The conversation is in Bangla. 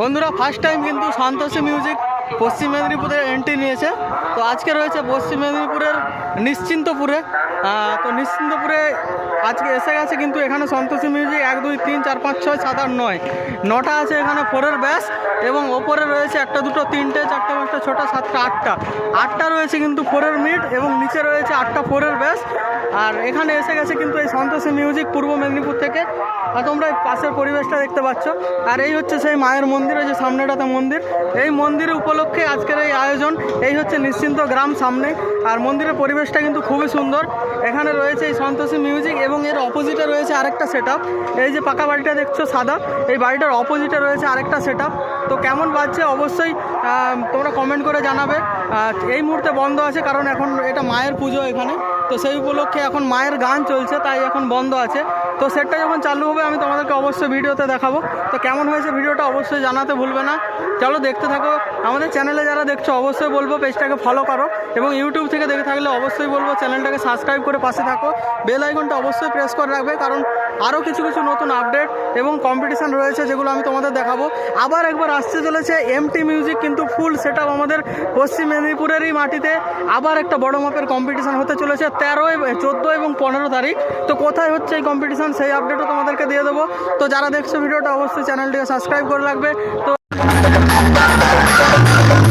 বন্ধুরা ফার্স্ট টাইম কিন্তু সন্তোষী মিউজিক পশ্চিম মেদিনীপুরে এন্ট্রি নিয়েছে। তো আজকে রয়েছে পশ্চিম মেদিনীপুরের নিশ্চিন্তপুরে। তো নিশ্চিন্তপুরে আজকে এসে গেছে কিন্তু এখানে সন্তোষী মিউজিক এক, দুই, তিন, চার, পাঁচ, ছয়, সাত, আট, নয়। নটা আছে এখানে ফোরের ব্যাস এবং ওপরে রয়েছে একটা, দুটো, তিনটে, চারটে, পাঁচটা, ছটা, সাতটা, আটটা। আটটা রয়েছে কিন্তু ফোরের মিড এবং নিচে রয়েছে আটটা ফোরের ব্যাস। আর এখানে এসে গেছে কিন্তু এই সন্তোষী মিউজিক পূর্ব মেদিনীপুর থেকে। আর তোমরা পাশের পরিবেশটা দেখতে পাচ্ছ। আর এই হচ্ছে সেই মায়ের মন্দির যে সামনেটাতে মন্দির। এই মন্দির উপলক্ষে আজকের এই আয়োজন, এই হচ্ছে নিশ্চিন্ত গ্রাম সামনে। আর মন্দিরের পরিবেশটা কিন্তু খুবই সুন্দর। এখানে রয়েছে এই সন্তোষী মিউজিক এবং এর অপোজিটে রয়েছে আরেকটা সেট এই যে পাকা বাড়িটা দেখছ সাদা, এই বাড়িটার অপোজিটে রয়েছে আরেকটা সেট তো কেমন বাজছে অবশ্যই তোমরা কমেন্ট করে জানাবে। এই মুহূর্তে বন্ধ আছে, কারণ এখন এটা মায়ের পুজো এখানে। তো সেই উপলক্ষে এখন মায়ের গান চলছে, তাই এখন বন্ধ আছে। তো সেটটা যখন চালু হবে, আমি তোমাদেরকে অবশ্যই ভিডিওতে দেখাবো। তো কেমন হয়েছে ভিডিওটা অবশ্যই জানাতে ভুলবে না। চলো দেখতে থাকো। আমাদের চ্যানেলে যারা দেখছ, অবশ্যই বলব পেজটাকে ফলো করো এবং ইউটিউব থেকে দেখে থাকলে অবশ্যই বলব চ্যানেলটাকে সাবস্ক্রাইব করে পাশে থাকো। বেল আইকনটা অবশ্যই প্রেস করে রাখবে কারণ আরও কিছু কিছু নতুন আপডেট এবং কম্পিটিশান রয়েছে যেগুলো আমি তোমাদের দেখাবো। আবার একবার আসতে চলেছে এমটি মিউজিক কিন্তু ফুল সেট আমাদের পশ্চিম মেদিনীপুরেরই মাটিতে। আবার একটা বড় মাপের কম্পিটিশান হতে চলেছে তেরো চোদ্দ এবং পনেরো তারিখ। তো কোথায় হচ্ছে এই কম্পিটিশান সেই আপডেটও তোমাদেরকে দিয়ে দেবো। তো যারা দেখছ ভিডিওটা, অবশ্যই চ্যানেলটিকে সাবস্ক্রাইব করে রাখবে। তো Thank you.